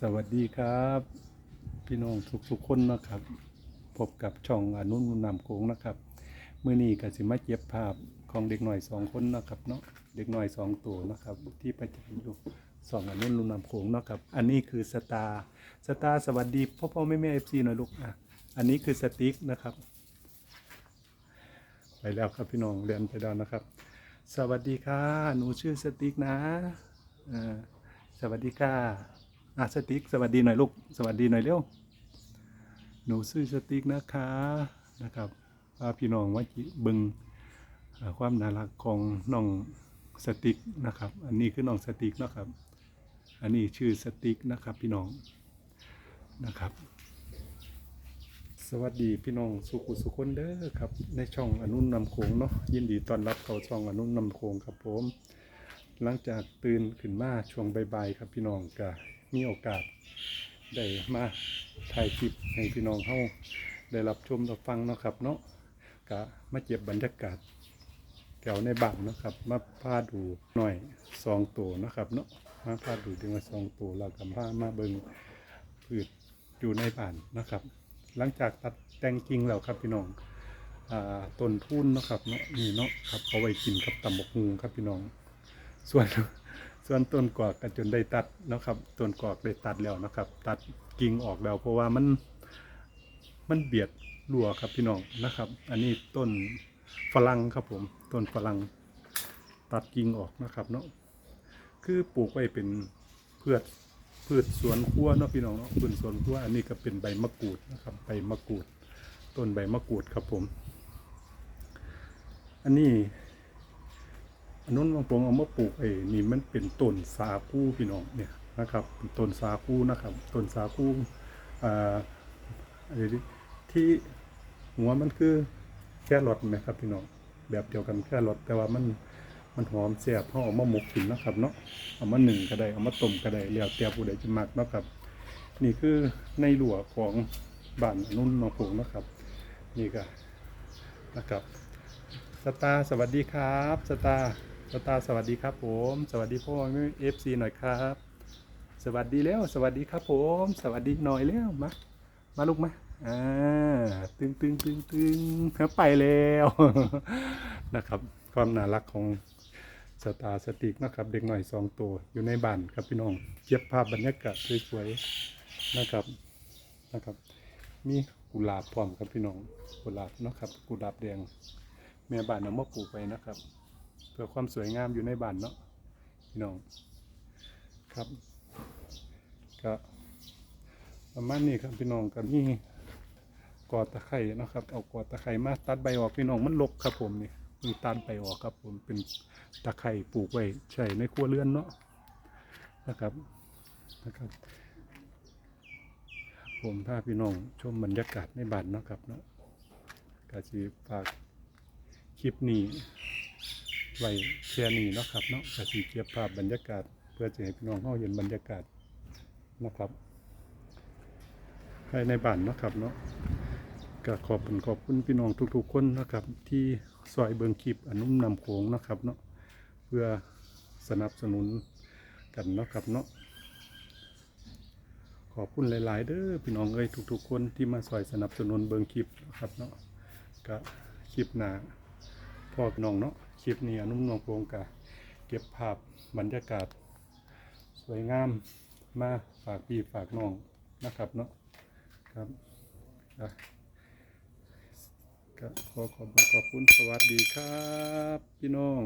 สวัสดีครับ พี่น้องทุกทุกๆคนนะครับ พบกับช่องอนุนุนำโขงนะครับเมื่อนี้ก็สิมาเก็บภาพของเด็กหน่อยสองคนนะครับเนาะเด็กหน่อยสองตัวนะครับที่ประจำอยู่สองอนุนุนำโขงนะครับ อันนี้คือสตาร์สตาร์สวัสดีพ่อพ่อแม่แม่เอฟซีหน่อยลูกอะอันนี้คือสติ๊กนะครับ ไปแล้วครับพี่น้องเรียนไปแล้วนะครับ สวัสดีค่ะหนูชื่อสติ๊กนะอ่าสวัสดีค่ะ อะสติ๊กสวัสดีหน่อยลูก สวัสดีหน่อยเร็ว หนูชื่อสติ๊กนะคะนะครับพาพี่น้องว่าจิเบึงความน่ารักของน้องสติ๊กนะครับ อันนี้คือน้องสติ๊กนะครับ อันนี้ชื่อสติ๊กนะครับพี่น้องนะครับ สวัสดีพี่น้องสุขุสุคนเด้อครับ ในช่องอนุนนำโขงเนาะยินดีต้อนรับเข้าช่องอนุนนำโขงครับผม หลังจากตื่นขึ้นมาช่วงบ่ายๆครับพี่น้องก็ มีโอกาสได้มาถ่ายคลิปให้พี่น้องเฮาได้รับชมรับฟังเนาะครับเนาะก็มาเก็บบรรยากาศแถวในบ้านเนาะครับมาพาดูหน่อยสองตัวเนาะครับเนาะมาพาดูถึงว่าสองตัวเรากำพามาเบิงพืชอยู่ในบ้านนะครับ หลังจากตัดแต่งกิ่งแล้วครับพี่น้องอต้นทุนเนาะครับเนาะนี่เนาะครับเอาไว้กินกับตำบกฮูครับพี่น้อง ส่วน ส่วนต้นกวากก็จนได้ตัดนะครับต้นกวากได้ตัดแล้วนะครับ ตัดกิ่งออกแล้วเพราะว่ามันมันเบียดรั่วครับพี่น้องนะครับ อันนี้ต้นฝรั่งครับผมต้นฝรั่งตัดกิ่งออกนะครับเนาะคือปลูกไว้เป็นพืชพืชสวนครัวเนาะพี่น้องเนาะพืชสวนครัวอันนี้ก็เป็นใบมะกรูดนะครับใบมะกรูด ต้นใบมะกรูดครับผม อันนี้ อันนู้นบางปงเอามาปลูกไอ้นี่มันเป็นต้นสาคูพี่น้องเนี่ยนะครับเป็นต้นสาคูนะครับต้นสาคูอ่าที่หัวมันคือแค่รอทไหมครับพี่น้องแบบเดียวกันแค่รอทแต่ว่ามันมันหอมแซ่บเขาเอามาหมกกินนะครับเนาะเอามาหนึ่งก็ได้เอามาต้มก็ได้แล้วแต่ผู้ใดจะมักเนาะครับ นี่คือในหลัวของบ้านนุ่นหนองผงนะครับ นี่ก็นะครับสตาสวัสดีครับ สตา ร์สตาสวัสดีครับผม สวัสดีพ่อแม่เอฟซีหน่อยครับ สวัสดีแล้ว สวัสดีครับผม สวัสดีหน่อยแล้วมามาลูกมาอ่าตึงตึงตึงตึงครับไปแล้วนะครับ ความน่ารักของสตาสติกนะครับ เด็กหน่อยสองตัวอยู่ในบ้านครับพี่น้องเก็บภาพบรรยากาศสวยๆนะครับนะครับ มีกุหลาบพร้อมครับพี่น้องกุหลาบนะครับกุหลาบแดงแม่บ้านเอามาปลูกไปนะครับ เพื่อความสวยงามอยู่ในบ้านเนาะพี่น้องครับก็ประมาณนี้ครับพี่น้องก็มีกอตะไคร่นะครับ เอากอตะไคร่มาตัดใบออกพี่น้องมันรกครับผมนี่มีตัดใบออกครับผมเป็นตะไคร่ปลูกไว้ใช้ในครัวเรือนเนาะนะครับนะครับ ผมพาพี่น้องชมบรรยากาศในบ้านเนาะครับเนาะกาสีฝากคลิปนี้ ไว้แค่นี้เนาะครับเนาะกสีเก็บภาพบรรยากาศ เพื่อจะให้พี่น้องเฮาเห็นบรรยากาศนะครับภายในบ้านเนาะครับเนาะก็ขอบคุณขอบคุณพี่น้องทุกๆคนนะครับ ที่ซอยเบิงคลิปอนุมนำโขงนะครับเนาะเพื่อสนับสนุนกันเนาะครับเนาะขอบคุณหลาย ๆ เด้อพี่น้องเอ้ยทุก ๆ คนที่มาซอยสนับสนุนเบิงคลิปนะครับเนาะก็คลิปหน้าพ่อพี่น้องเนาะ คลิปนี้อนุ่มนวงโปรงกะเก็บภาพบรรยากาศ สวยงามมาฝากพี่ฝากน้องนะครับเนาะครับก็ก็ขอขอบคุณขอบคุณสวัสดีครับ พี่น้อง